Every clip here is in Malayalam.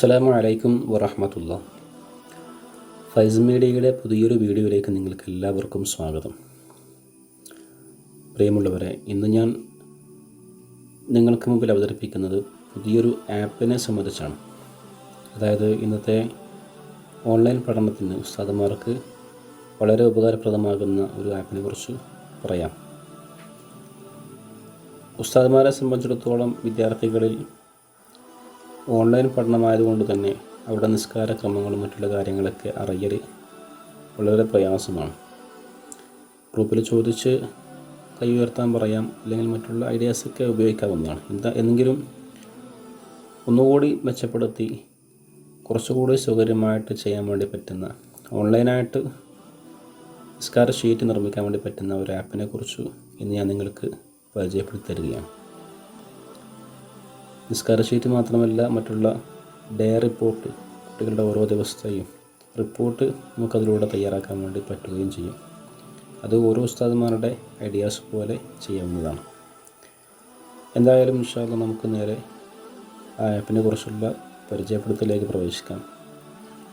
അസ്സലാമു അലൈക്കും വറഹമത്തുള്ള. ഫൈസ് മീഡിയയുടെ പുതിയൊരു വീഡിയോയിലേക്ക് നിങ്ങൾക്ക് എല്ലാവർക്കും സ്വാഗതം. പ്രിയമുള്ളവരെ ഇന്ന് ഞാൻ നിങ്ങൾക്ക് മുമ്പിൽ അവതരിപ്പിക്കുന്നത് പുതിയൊരു ആപ്പിനെ സംബന്ധിച്ചാണ്. അതായത് ഇന്നത്തെ ഓൺലൈൻ പഠനത്തിന് ഉസ്താദന്മാർക്ക് വളരെ ഉപകാരപ്രദമാകുന്ന ഒരു ആപ്പിനെ കുറിച്ച് പറയാം. ഉസ്താദന്മാരെ സംബന്ധിച്ചിടത്തോളം വിദ്യാർത്ഥികളിൽ ഓൺലൈൻ പഠനമായതുകൊണ്ട് തന്നെ അവിടെ നിസ്കാര ക്രമങ്ങളും മറ്റുള്ള കാര്യങ്ങളൊക്കെ അറിയൽ വളരെ പ്രയാസമാണ്. ഗ്രൂപ്പിൽ ചോദിച്ച് കൈ ഉയർത്താൻ പറയാം അല്ലെങ്കിൽ മറ്റുള്ള ഐഡിയാസൊക്കെ ഉപയോഗിക്കാവുന്നതാണ്. എന്താ എന്നെങ്കിലും ഒന്നുകൂടി മെച്ചപ്പെടുത്തി കുറച്ചുകൂടി സൗകര്യമായിട്ട് ചെയ്യാൻ വേണ്ടി പറ്റുന്ന ഓൺലൈനായിട്ട് നിസ്കാര ഷീറ്റ് നിർമ്മിക്കാൻ വേണ്ടി പറ്റുന്ന ഒരു ആപ്പിനെ കുറിച്ച് ഇന്ന് ഞാൻ നിങ്ങൾക്ക് പരിചയപ്പെടുത്തി തരികയാണ്. നിസ്കാര ഷീറ്റ് മാത്രമല്ല മറ്റുള്ള ഡേ റിപ്പോർട്ട് കുട്ടികളുടെ ഓരോ ദിവസത്തെയും റിപ്പോർട്ട് നമുക്കതിലൂടെ തയ്യാറാക്കാൻ വേണ്ടി പറ്റുകയും ചെയ്യും. അത് ഓരോ ഉസ്താദന്മാരുടെ ഐഡിയാസ് പോലെ ചെയ്യാവുന്നതാണ്. എന്തായാലും ഇൻഷാല്ല നമുക്ക് നേരെ ആ ആപ്പിനെ കുറിച്ചുള്ള പരിചയപ്പെടുത്തലേക്ക് പ്രവേശിക്കാം.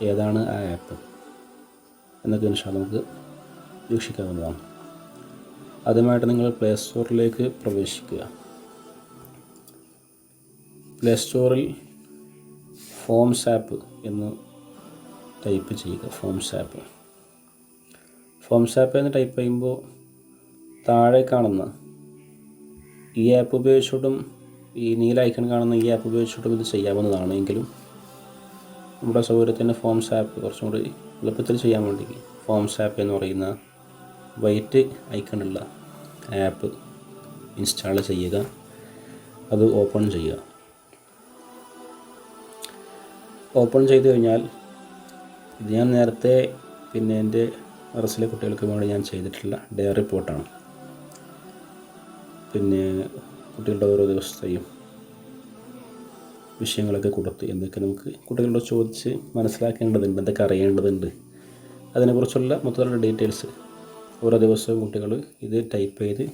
ഏതാണ് ആ ആപ്പ് എന്നൊക്കെ ഇൻഷാല്ല നമുക്ക് വീക്ഷിക്കാവുന്നതാണ്. ആദ്യമായിട്ട് നിങ്ങൾ പ്ലേ സ്റ്റോറിലേക്ക് പ്രവേശിക്കുക. പ്ലേ സ്റ്റോറിൽ ഫോംസ് ആപ്പ് എന്ന് ടൈപ്പ് ചെയ്യുക. ഫോംസ് ആപ്പ് ഫോംസ് ആപ്പ് എന്ന് ടൈപ്പ് ചെയ്യുമ്പോൾ താഴെ കാണുന്ന ഈ ആപ്പ് ഉപയോഗിച്ചിട്ടും ഈ നീല ഐക്കൺ കാണുന്ന ഈ ആപ്പ് ഉപയോഗിച്ചിട്ടും ഇത് ചെയ്യാവുന്നതാണ്. എങ്കിലും നമ്മുടെ സൗകര്യത്തിന് ഫോംസ് ആപ്പ് കുറച്ചും കൂടി എളുപ്പത്തിൽ ചെയ്യാൻ വേണ്ടി ഫോംസ് ആപ്പ് എന്ന് പറയുന്ന വൈറ്റ് ഐക്കണുള്ള ആപ്പ് ഇൻസ്റ്റാൾ ചെയ്യുക. അത് ഓപ്പൺ ചെയ്യുക. ഓപ്പൺ ചെയ്ത് കഴിഞ്ഞാൽ ഇത് ഞാൻ നേരത്തെ പിന്നെ എന്റെ റസിലെ കുട്ടികൾക്ക് വേണ്ടി ഞാൻ ചെയ്തിട്ടുള്ള ഡയറി റിപ്പോർട്ടാണ്. പിന്നെ കുട്ടികളുടെ ഓരോ ദിവസത്തെയും വിഷയങ്ങളൊക്കെ കൊടുത്ത് എന്തൊക്കെ നമുക്ക് കുട്ടികളോട് ചോദിച്ച് മനസ്സിലാക്കേണ്ടതുണ്ട് എന്തൊക്കെ അറിയേണ്ടതുണ്ട് അതിനെക്കുറിച്ചുള്ള മൊത്തത്തിലുള്ള ഡീറ്റെയിൽസ് ഓരോ ദിവസവും കുട്ടികൾ ഇത് ടൈപ്പ് ചെയ്ത്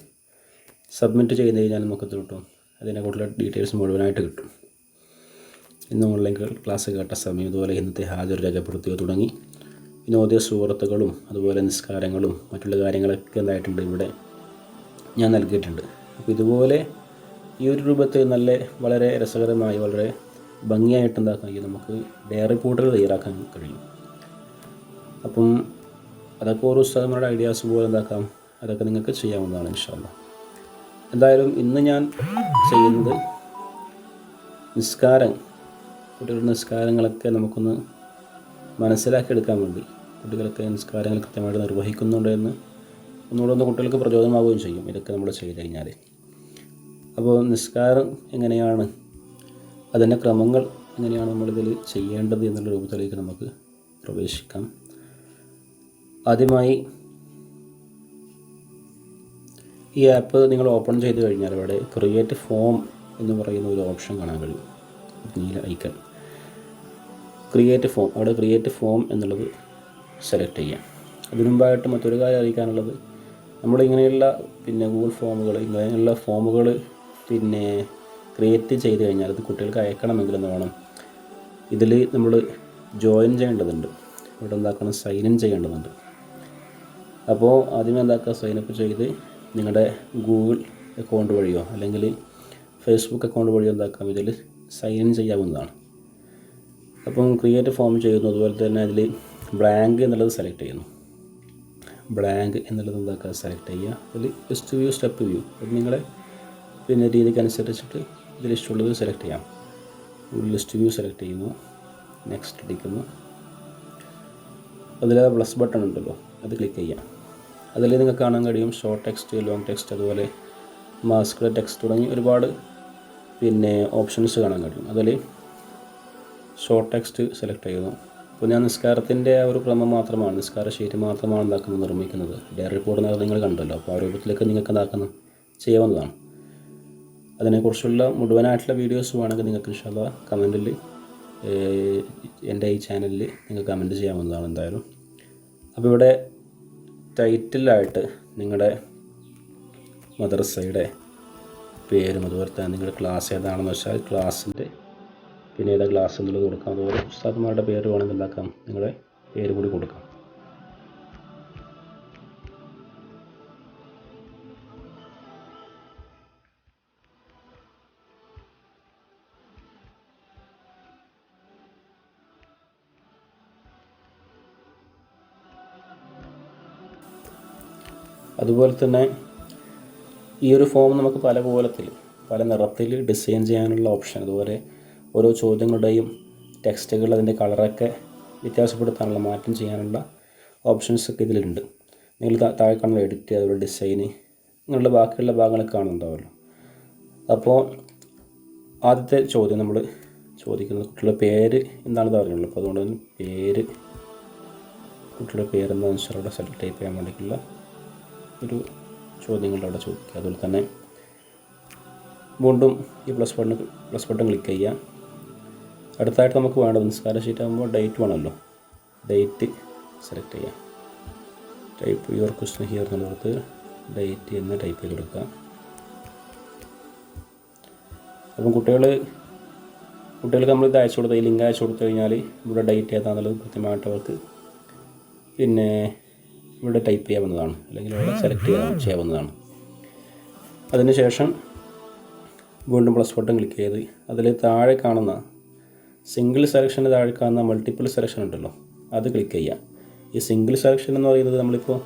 സബ്മിറ്റ് ചെയ്ത് കഴിഞ്ഞാൽ നമുക്കത് കിട്ടും അതിനെക്കുറിച്ചുള്ള ഡീറ്റെയിൽസ് മുഴുവനായിട്ട് കിട്ടും. ഇന്ന് ഓൺലൈൻ ക്ലാസ് കേട്ട സമയം ഇതുപോലെ ഇന്നത്തെ ഹാജർ രേഖപ്പെടുത്തുക തുടങ്ങി. വിനോദ സുഹൃത്തുക്കളും അതുപോലെ നിസ്കാരങ്ങളും മറ്റുള്ള കാര്യങ്ങളൊക്കെ എന്തായിട്ടുണ്ട് ഇവിടെ ഞാൻ നൽകിയിട്ടുണ്ട്. അപ്പോൾ ഇതുപോലെ ഈ ഒരു രൂപത്തിൽ നല്ല വളരെ രസകരമായി വളരെ ഭംഗിയായിട്ട് എന്താക്കാൻ കഴിയും നമുക്ക് ഡയറി റിപ്പോർട്ടുകൾ തയ്യാറാക്കാൻ കഴിയും. അപ്പം അതൊക്കെ ഓരോ സ്ഥലങ്ങളുടെ ഐഡിയാസ് പോലെ എന്താക്കാം അതൊക്കെ നിങ്ങൾക്ക് ചെയ്യാവുന്നതാണ് ഇൻഷാല്ല എന്തായാലും ഇന്ന് ഞാൻ ചെയ്യുന്നത് നിസ്കാരം കുട്ടികളുടെ നിസ്കാരങ്ങളൊക്കെ നമുക്കൊന്ന് മനസ്സിലാക്കിയെടുക്കാൻ വേണ്ടി കുട്ടികളൊക്കെ നിസ്കാരങ്ങൾ കൃത്യമായിട്ട് നിർവഹിക്കുന്നുണ്ട് എന്ന് ഒന്നുകൂടെ ഒന്ന് കുട്ടികൾക്ക് പ്രചോദനമാവുകയും ചെയ്യും. ഇതൊക്കെ നമ്മൾ ചെയ്തു കഴിഞ്ഞാൽ അപ്പോൾ നിസ്കാരം എങ്ങനെയാണ്? അതിന്റെ ക്രമങ്ങൾ എങ്ങനെയാണ് നമ്മളിതിൽ ചെയ്യേണ്ടത് എന്നുള്ള രൂപത്തിലേക്ക് നമുക്ക് പ്രവേശിക്കാം. ആദ്യമായി ഈ ആപ്പ് നിങ്ങൾ ഓപ്പൺ ചെയ്ത് കഴിഞ്ഞാൽ അവിടെ ക്രിയേറ്റ് ഫോം എന്ന് പറയുന്ന ഒരു ഓപ്ഷൻ കാണാൻ കഴിയും. നീല ഐക്കൺ. ക്രിയേറ്റ് ഫോം അവിടെ ക്രിയേറ്റ് ഫോം എന്നുള്ളത് സെലക്ട് ചെയ്യാം. അതിനു മുമ്പായിട്ട് മറ്റൊരു കാര്യം അറിയിക്കാനുള്ളത് നമ്മളിങ്ങനെയുള്ള പിന്നെ ഗൂഗിൾ ഫോമുകൾ ഇങ്ങനെയുള്ള ഫോമുകൾ പിന്നെ ക്രിയേറ്റ് ചെയ്ത് കഴിഞ്ഞാൽ അത് കുട്ടികൾക്ക് അയക്കണമെങ്കിൽ എന്ന് വേണം? ഇതിൽ നമ്മൾ ജോയിൻ ചെയ്യേണ്ടതുണ്ട്. ഇവിടെ എന്താക്കണം? സൈൻ ഇൻ ചെയ്യേണ്ടതുണ്ട്. അപ്പോൾ ആദ്യമേ എന്താക്കുക? സൈനപ്പ് ചെയ്ത് നിങ്ങളുടെ ഗൂഗിൾ അക്കൗണ്ട് വഴിയോ അല്ലെങ്കിൽ ഫേസ്ബുക്ക് അക്കൗണ്ട് വഴിയോ എന്താക്കാം? ഇതിൽ ഇൻ ചെയ്യാവുന്നതാണ്. അപ്പം ക്രിയേറ്റ് ഫോം ചെയ്യുന്നു. അതുപോലെ തന്നെ അതിൽ ബ്ലാങ്ക് എന്നുള്ളത് സെലക്ട് ചെയ്യുന്നു. ബ്ലാങ്ക് എന്നുള്ളത് എന്താക്കുക? സെലക്ട് ചെയ്യുക. അതിൽ ജസ്റ്റ് വ്യൂ സ്റ്റെപ്പ് വ്യൂ അത് നിങ്ങളെ പിന്നെ രീതിക്ക് അനുസരിച്ചിട്ട് ഇതിൽ ഇഷ്ടമുള്ളത് സെലക്ട് ചെയ്യാം. ലിസ്റ്റ് വ്യൂ സെലക്ട് ചെയ്യുന്നു. നെക്സ്റ്റ് അടിക്കുന്നു. അതിൽ പ്ലസ് ബട്ടൺ ഉണ്ടല്ലോ. അത് ക്ലിക്ക് ചെയ്യാം. അതിൽ നിങ്ങൾക്ക് കാണാൻ കഴിയും. ഷോർട്ട് ടെക്സ്റ്റ് ലോങ് ടെക്സ്റ്റ് അതുപോലെ മാസ്ക് ടെക്സ്റ്റ് തുടങ്ങി ഒരുപാട് പിന്നെ ഓപ്ഷൻസ് കാണാൻ കഴിയും. അതിൽ ഷോർട്ട് ടെക്സ്റ്റ് സെലക്ട് ചെയ്യുന്നു അപ്പോൾ ഞാൻ നിസ്കാരത്തിന്റെ ആ ഒരു ക്രമം മാത്രമാണ് നിസ്കാര ഷീറ്റ് മാത്രമാണ് എന്താക്കുന്നത് നിർമ്മിക്കുന്നത്. ഡയറി റിപ്പോർട്ട് എന്നൊക്കെ നിങ്ങൾ കണ്ടല്ലോ. അപ്പോൾ ആ രൂപത്തിലേക്ക് നിങ്ങൾക്ക് എന്താക്കുന്നു ചെയ്യാവുന്നതാണ്. അതിനെക്കുറിച്ചുള്ള മുഴുവനായിട്ടുള്ള വീഡിയോസ് വേണമെങ്കിൽ നിങ്ങൾക്ക് ഇൻഷാല്ല കമന്റിൽ എന്റെ ഈ ചാനലിൽ നിങ്ങൾ കമന്റ് ചെയ്യാവുന്നതാണ് എന്തായാലും. അപ്പോൾ ഇവിടെ ടൈറ്റിലായിട്ട് നിങ്ങളുടെ മദ്രസയുടെ പേരും അതുപോലെ തന്നെ നിങ്ങളുടെ ക്ലാസ് ഏതാണെന്ന് വെച്ചാൽ ക്ലാസ്സിന്റെ പിന്നെ ഏതാ ക്ലാസ് എന്നുള്ളത് കൊടുക്കാം. അതുപോലെ ഉസ്താദ്മാരുടെ പേര് വേണമെങ്കിൽ എന്താക്കാം നിങ്ങളുടെ പേര് കൂടി കൊടുക്കാം. അതുപോലെ തന്നെ ഈ ഒരു ഫോം നമുക്ക് പല കോലത്തിൽ പല നിറത്തിൽ ഡിസൈൻ ചെയ്യാനുള്ള ഓപ്ഷൻ അതുപോലെ ഓരോ ചോദ്യങ്ങളുടെയും ടെക്സ്റ്റുകൾ അതിന്റെ കളറൊക്കെ വ്യത്യാസപ്പെടുത്താനുള്ള മാറ്റം ചെയ്യാനുള്ള ഓപ്ഷൻസ് ഒക്കെ ഇതിലുണ്ട്. നിങ്ങൾ താഴെ കാണുന്ന എഡിറ്റ് അതുപോലെ ഡിസൈന് ഇങ്ങനെയുള്ള ബാക്കിയുള്ള ഭാഗങ്ങളൊക്കെ കാണുന്നുണ്ടാവുമല്ലോ. അപ്പോൾ ആദ്യത്തെ ചോദ്യം നമ്മൾ ചോദിക്കുന്നത് കുട്ടികളുടെ പേര് എന്താണെന്ന് അറിയുള്ളൂ അപ്പോൾ അതുകൊണ്ട് തന്നെ പേര് കുട്ടിയുടെ പേരെന്താണെന്ന് വെച്ചാൽ അവിടെ സെലക്ട് ടൈപ്പ് ചെയ്യാൻ വേണ്ടിയിട്ടുള്ള ഒരു ചോദ്യങ്ങളുടെ അവിടെ ചോദിക്കുക. അതുപോലെ തന്നെ വീണ്ടും ഈ plus button plus button click ചെയ്യുക. അടുത്തായിട്ട് നമുക്ക് വേണ്ടത് നിസ്കാര ഷീറ്റ് ആകുമ്പോൾ ഡേറ്റ് വേണമല്ലോ. ഡേറ്റ് സെലക്ട് ചെയ്യുക. ടൈപ്പ് യുവർ ക്വസ്റ്റൻ ഹിയർ എന്നുള്ളത് ഡേറ്റ് എന്ന് ടൈപ്പ് ചെയ്ത് കൊടുക്കുക. അപ്പം കുട്ടികൾ കുട്ടികൾക്ക് നമ്മൾ ഇത് അയച്ചു കൊടുത്ത് ഈ ലിങ്ക് അയച്ചു കൊടുത്തു കഴിഞ്ഞാൽ ഇവിടെ ഡേറ്റ് ഏതാണെന്നുള്ളത് കൃത്യമായിട്ട് അവർക്ക് പിന്നെ ഇവിടെ ടൈപ്പ് ചെയ്യാവുന്നതാണ്. അല്ലെങ്കിൽ ഇവിടെ സെലക്ട് ചെയ്യാവുന്നതാണ്. അതിനുശേഷം വീണ്ടും പ്ലസ് ബട്ടൺ ക്ലിക്ക് ചെയ്ത് അതിൽ താഴെ കാണുന്ന സിംഗിൾ സെലക്ഷന് താഴെ കാണുന്ന മൾട്ടിപ്പിൾ സെലക്ഷൻ ഉണ്ടല്ലോ അത് ക്ലിക്ക് ചെയ്യാം. ഈ സിംഗിൾ സെലക്ഷൻ എന്ന് പറയുന്നത് നമ്മളിപ്പോൾ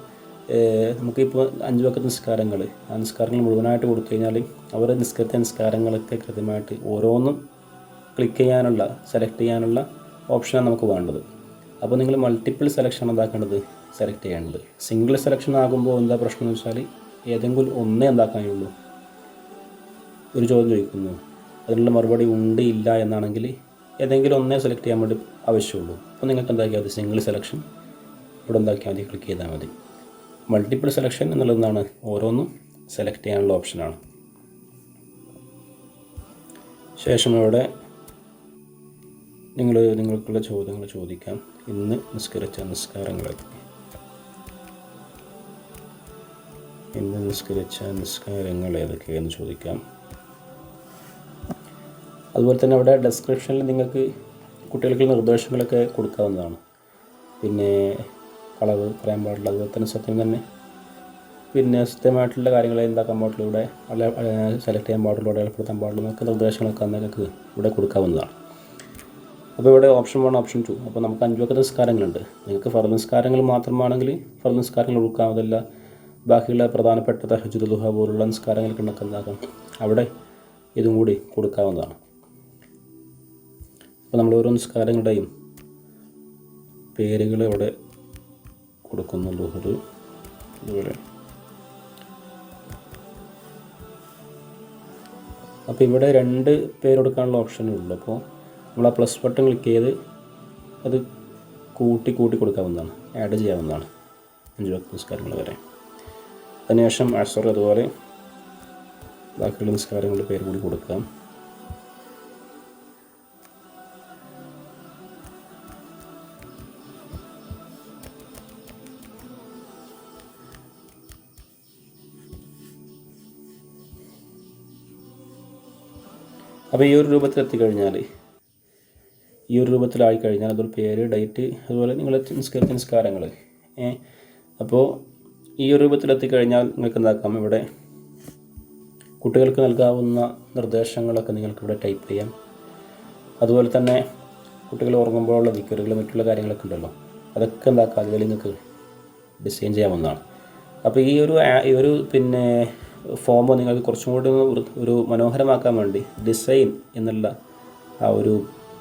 നമുക്കിപ്പോൾ അഞ്ച് വക്കത്ത് നിസ്കാരങ്ങൾ ആ നിസ്കാരങ്ങൾ മുഴുവനായിട്ട് കൊടുത്തു കഴിഞ്ഞാൽ അവർ നിസ്കരിച്ച നിസ്കാരങ്ങളൊക്കെ കൃത്യമായിട്ട് ഓരോന്നും ക്ലിക്ക് ചെയ്യാനുള്ള സെലക്ട് ചെയ്യാനുള്ള ഓപ്ഷനാണ് നമുക്ക് വേണ്ടത്. അപ്പോൾ നിങ്ങൾ മൾട്ടിപ്പിൾ സെലക്ഷൻ എന്താക്കേണ്ടത്? സെലക്ട് ചെയ്യേണ്ടത് സിംഗിൾ സെലക്ഷൻ ആകുമ്പോൾ എന്താ പ്രശ്നം എന്ന് വെച്ചാൽ ഏതെങ്കിലും ഒന്നേ എന്താക്കാനുള്ളൂ ഒരു ചോദ്യം ചോദിക്കുന്നു. അതിനുള്ള മറുപടി ഉണ്ട് ഇല്ല എന്നാണെങ്കിൽ ഏതെങ്കിലും ഒന്നേ സെലക്ട് ചെയ്യാൻ വേണ്ടി ആവശ്യമുള്ളൂ. അപ്പോൾ നിങ്ങൾക്ക് എന്താക്കിയാൽ മതി? സിംഗിൾ സെലക്ഷൻ ഇവിടെ എന്താക്കിയാൽ മതി? ക്ലിക്ക് ചെയ്താൽ മതി. മൾട്ടിപ്പിൾ സെലക്ഷൻ എന്നുള്ളതാണ് ഓരോന്നും സെലക്ട് ചെയ്യാനുള്ള ഓപ്ഷനാണ് ശേഷം ഇവിടെ നിങ്ങൾ നിങ്ങൾക്കുള്ള ചോദ്യങ്ങൾ ചോദിക്കാം. ഇന്ന് നിസ്കരിച്ച നിസ്കാരങ്ങൾ ഇന്ന് നിസ്കരിച്ച നിസ്കാരങ്ങൾ ഏതൊക്കെയെന്ന് ചോദിക്കാം. അതുപോലെ തന്നെ അവിടെ ഡെസ്ക്രിപ്ഷനിൽ നിങ്ങൾക്ക് കുട്ടികൾക്ക് നിർദ്ദേശങ്ങളൊക്കെ കൊടുക്കാവുന്നതാണ്. പിന്നെ കളവ് പറയാൻ പാടില്ല അതുപോലെ തന്നെ സത്യം തന്നെ. പിന്നെ സത്യമായിട്ടുള്ള കാര്യങ്ങൾ എന്താക്കാൻ പാടുള്ളൂ ഇവിടെ സെലക്ട് ചെയ്യാൻ പാടുള്ളൂ അടയാളപ്പെടുത്താൻ പാടുള്ളൂ എന്നൊക്കെ നിർദ്ദേശങ്ങളൊക്കെ നിങ്ങൾക്ക് ഇവിടെ കൊടുക്കാവുന്നതാണ്. അപ്പോൾ ഇവിടെ ഓപ്ഷൻ വൺ ഓപ്ഷൻ ടു അപ്പോൾ നമുക്ക് അഞ്ച് വക്ക നിസ്കാരങ്ങളുണ്ട്. നിങ്ങൾക്ക് ഫർ നിസ്കാരങ്ങൾ മാത്രമാണെങ്കിൽ ഫർ നിസ്കാരങ്ങൾ കൊടുക്കാം അതല്ല ബാക്കിയുള്ള പ്രധാനപ്പെട്ട തഹജുദ് പോലുള്ള നിസ്കാരങ്ങൾ ഉണ്ടൊക്കെ അവിടെ ഇതും കൂടി കൊടുക്കാവുന്നതാണ്. അപ്പോൾ നമ്മൾ ഓരോ നിസ്കാരങ്ങളുടെയും പേരുകൾ ഇവിടെ കൊടുക്കുന്നു ലുഹർ അതുപോലെ അപ്പോൾ ഇവിടെ രണ്ട് പേര് കൊടുക്കാനുള്ള ഓപ്ഷനേ ഉള്ളൂ. അപ്പോൾ നമ്മൾ ആ പ്ലസ് ബട്ടൺ ക്ലിക്ക് ചെയ്ത് അത് കൂട്ടി കൂട്ടി കൊടുക്കാവുന്നതാണ്. ആഡ് ചെയ്യാവുന്നതാണ്. അഞ്ച് വക്ത നിസ്കാരങ്ങൾ വരെ. അതിനുശേഷം അസർ അതുപോലെ ബാക്കിയുള്ള നിസ്കാരങ്ങളുടെ പേര് കൂടി കൊടുക്കാം അപ്പോൾ ഈ ഒരു രൂപത്തിൽ എത്തിക്കഴിഞ്ഞാൽ ഈ ഒരു രൂപത്തിലായി കഴിഞ്ഞാൽ അതൊരു പേര് ഡേറ്റ് അതുപോലെ നിങ്ങളെ നിസ്കരിച്ച നിസ്കാരങ്ങൾ അപ്പോൾ ഈ ഒരു രൂപത്തിലെത്തി കഴിഞ്ഞാൽ നിങ്ങൾക്ക് എന്താക്കാം ഇവിടെ കുട്ടികൾക്ക് നൽകാവുന്ന നിർദ്ദേശങ്ങളൊക്കെ നിങ്ങൾക്ക് ഇവിടെ ടൈപ്പ് ചെയ്യാം. അതുപോലെ തന്നെ കുട്ടികൾ ഉറങ്ങുമ്പോഴുള്ള ദിക്കറുകൾ മറ്റുള്ള കാര്യങ്ങളൊക്കെ ഉണ്ടല്ലോ. അതൊക്കെ എന്താക്കാം? അതിൽ നിങ്ങൾക്ക് ഡിസൈൻ ചെയ്യാവുന്നതാണ് അപ്പോൾ ഈ ഒരു ഈ ഒരു പിന്നെ ഫോം നിങ്ങൾക്ക് കുറച്ചും കൂടി ഒരു മനോഹരമാക്കാൻ വേണ്ടി ഡിസൈൻ എന്നുള്ള ആ ഒരു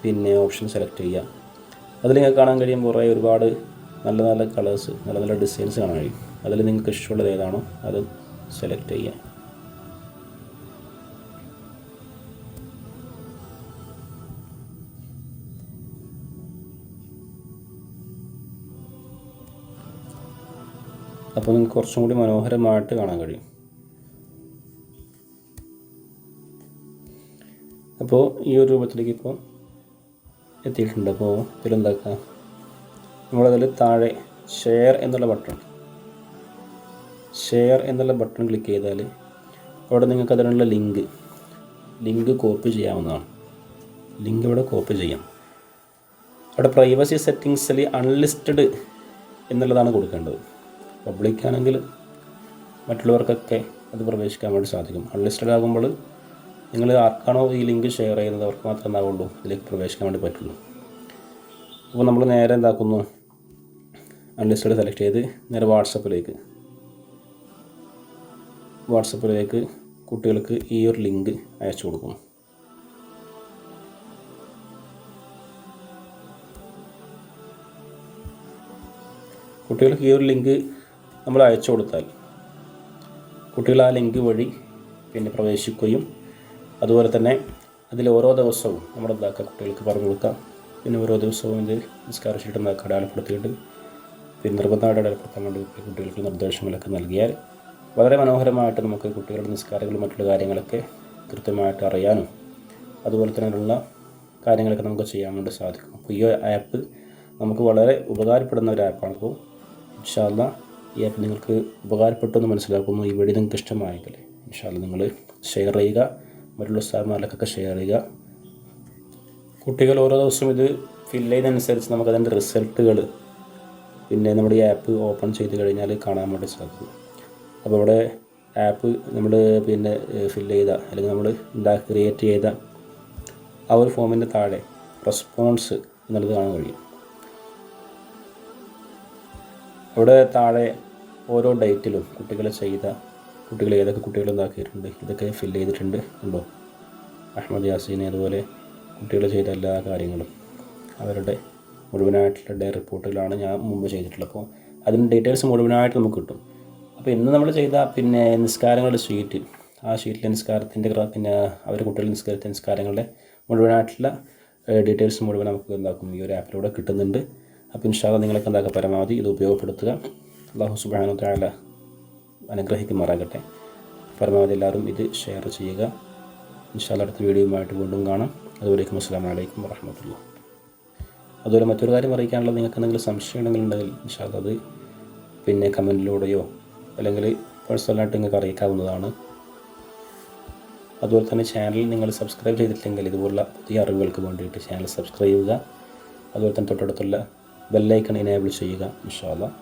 പിന്നെ ഓപ്ഷൻ സെലക്ട് ചെയ്യുക. അതിൽ നിങ്ങൾക്ക് കാണാൻ കഴിയുമ്പോൾ കുറേ ഒരുപാട് നല്ല നല്ല കളേഴ്സ് നല്ല നല്ല ഡിസൈൻസ് കാണാൻ കഴിയും. അതിൽ നിങ്ങൾക്ക് ഇഷ്ടമുള്ളത് ഏതാണോ അത് സെലക്ട് ചെയ്യാം അപ്പോൾ നിങ്ങൾക്ക് കുറച്ചും കൂടി മനോഹരമായിട്ട് കാണാൻ കഴിയും. അപ്പോൾ ഈ ഒരു രൂപത്തിലേക്ക് ഇപ്പോൾ എത്തിയിട്ടുണ്ട്. അപ്പോൾ ഇതിലെന്താക്കുക? നമ്മളതിൽ താഴെ ഷെയർ എന്നുള്ള ബട്ടൺ ഷെയർ എന്നുള്ള ബട്ടൺ ക്ലിക്ക് ചെയ്താൽ അവിടെ നിങ്ങൾക്ക് അതിനുള്ള ലിങ്ക് ലിങ്ക് കോപ്പി ചെയ്യാവുന്നതാണ്. ലിങ്ക് ഇവിടെ കോപ്പി ചെയ്യാം. അവിടെ പ്രൈവസി സെറ്റിങ്സിൽ അൺലിസ്റ്റഡ് എന്നുള്ളതാണ് കൊടുക്കേണ്ടത്. പബ്ലിക് ആണെങ്കിൽ മറ്റുള്ളവർക്കൊക്കെ അത് പ്രവേശിക്കാൻ വേണ്ടി സാധിക്കും. അൺലിസ്റ്റഡ് ആകുമ്പോൾ നിങ്ങൾ ആർക്കാണോ ഈ ലിങ്ക് ഷെയർ ചെയ്യുന്നത് അവർക്ക് മാത്രമേ എന്താവുള്ളൂ ഇതിലേക്ക് പ്രവേശിക്കാൻ വേണ്ടി പറ്റുള്ളൂ. അപ്പോൾ നമ്മൾ നേരെ എന്താക്കുന്നു? അൺലിസ്റ്റഡ് സെലക്ട് ചെയ്ത് നേരെ വാട്സപ്പിലേക്ക് വാട്സപ്പിലേക്ക് കുട്ടികൾക്ക് ഈ ഒരു ലിങ്ക് അയച്ചു കൊടുക്കും കുട്ടികൾക്ക് ഈ ഒരു ലിങ്ക് നമ്മൾ അയച്ചു കൊടുത്താൽ കുട്ടികൾ ആ ലിങ്ക് വഴി പിന്നെ പ്രവേശിക്കുകയും അതുപോലെ തന്നെ അതിൽ ഓരോ ദിവസവും നമ്മുടെ എന്താക്കുക കുട്ടികൾക്ക് പറഞ്ഞു കൊടുക്കാം. പിന്നെ ഓരോ ദിവസവും ഇത് നിസ്കാര എന്താക്കുക അടയാളപ്പെടുത്തിയിട്ട് പിന്നെ നിർബന്ധമായിട്ട് അടയാളപ്പെടുത്താൻ വേണ്ടി കുട്ടികൾക്ക് നിർദ്ദേശങ്ങളൊക്കെ നൽകിയാൽ വളരെ മനോഹരമായിട്ട് നമുക്ക് കുട്ടികളുടെ നിസ്കാരങ്ങളും മറ്റുള്ള കാര്യങ്ങളൊക്കെ കൃത്യമായിട്ട് അറിയാനും അതുപോലെ തന്നെയുള്ള കാര്യങ്ങളൊക്കെ നമുക്ക് ചെയ്യാൻ വേണ്ടി സാധിക്കും. അപ്പോൾ ഈ ആപ്പ് നമുക്ക് വളരെ ഉപകാരപ്പെടുന്ന ഒരു ആപ്പാണ് അപ്പോൾ ഇൻഷാല്ല ഈ ആപ്പ് നിങ്ങൾക്ക് ഉപകാരപ്പെട്ടു എന്ന് മനസ്സിലാക്കുന്നു. ഈ വീഡിയോ നിങ്ങൾക്ക് ഇഷ്ടമായെങ്കിൽ ഇൻഷാല്ല നിങ്ങൾ ഷെയർ ചെയ്യുക. മറ്റുള്ള സ്ഥാപനങ്ങളിലൊക്കെ ഷെയർ ചെയ്യുക. കുട്ടികൾ ഓരോ ദിവസവും ഇത് ഫില്ല് ചെയ്തതനുസരിച്ച് നമുക്കതിന്റെ റിസൾട്ടുകൾ പിന്നെ നമ്മുടെ ഈ ആപ്പ് ഓപ്പൺ ചെയ്ത് കഴിഞ്ഞാൽ കാണാൻ വേണ്ടി സാധിക്കും. അപ്പോൾ ഇവിടെ ആപ്പ് നമ്മൾ പിന്നെ ഫില്ല് ചെയ്ത അല്ലെങ്കിൽ നമ്മൾ എന്താ ക്രിയേറ്റ് ചെയ്ത ആ ഒരു ഫോമിന്റെ താഴെ റെസ്പോൺസ് എന്നുള്ളത് കാണാൻ കഴിയും. അവിടെ താഴെ ഓരോ ഡേറ്റിലും കുട്ടികൾ ചെയ്ത കുട്ടികൾ ഏതൊക്കെ കുട്ടികൾ എന്താക്കിയിട്ടുണ്ട് ഇതൊക്കെ ഫില്ല് ചെയ്തിട്ടുണ്ട് ഉണ്ടോ? അഹമ്മദ് യാസീനെ അതുപോലെ കുട്ടികൾ ചെയ്ത എല്ലാ കാര്യങ്ങളും അവരുടെ മുഴുവനായിട്ടുള്ള ഡേ റിപ്പോർട്ടുകളാണ് ഞാൻ മുമ്പ് ചെയ്തിട്ടുള്ളത്. അപ്പോൾ അതിന്റെ ഡീറ്റെയിൽസ് മുഴുവനായിട്ട് നമുക്ക് കിട്ടും. അപ്പോൾ ഇന്ന് നമ്മൾ ചെയ്ത പിന്നെ നിസ്കാരങ്ങളുടെ ഷീറ്റ് ആ ഷീറ്റിലെ നിസ്കാരത്തിന്റെ പിന്നെ അവർ കുട്ടികൾ നിസ്കാരത്തിന്റെ നിസ്കാരങ്ങളുടെ മുഴുവനായിട്ടുള്ള ഡീറ്റെയിൽസ് മുഴുവൻ നമുക്ക് എന്താക്കും. ഈ ഒരു ആപ്പിലൂടെ കിട്ടുന്നുണ്ട്. അപ്പോൾ ഇൻഷാല്ല നിങ്ങളൊക്കെ എന്താക്കുക പരമാവധി ഇത് ഉപയോഗപ്പെടുത്തുക. അള്ളാഹു സുബാനു അനുഗ്രഹിക്കുമാറാകട്ടെ. പരമാവധി എല്ലാവരും ഇത് ഷെയർ ചെയ്യുക. ഇൻഷാല്ല അടുത്ത വീഡിയോയുമായിട്ട് വീണ്ടും കാണാം. അതുവരേക്കും അസ്സാം വലൈക്കും വർഹമത്തുള്ള അതുപോലെ മറ്റൊരു കാര്യം അറിയിക്കാനുള്ളത് നിങ്ങൾക്ക് എന്തെങ്കിലും സംശയം ഉണ്ടെങ്കിൽ ഉണ്ടെങ്കിൽ ഇൻഷാല്ല അത് പിന്നെ കമന്റിലൂടെയോ അല്ലെങ്കിൽ പേഴ്സണലായിട്ട് നിങ്ങൾക്ക് അറിയിക്കാവുന്നതാണ്. അതുപോലെ തന്നെ ചാനൽ നിങ്ങൾ സബ്സ്ക്രൈബ് ചെയ്തിട്ടില്ലെങ്കിൽ ഇതുപോലുള്ള പുതിയ അറിവുകൾക്ക് വേണ്ടിയിട്ട് ചാനൽ സബ്സ്ക്രൈബ് ചെയ്യുക. അതുപോലെ തന്നെ തൊട്ടടുത്തുള്ള ബെല്ലൈക്കൺ എനേബിൾ ചെയ്യുക ഇൻഷാല്ല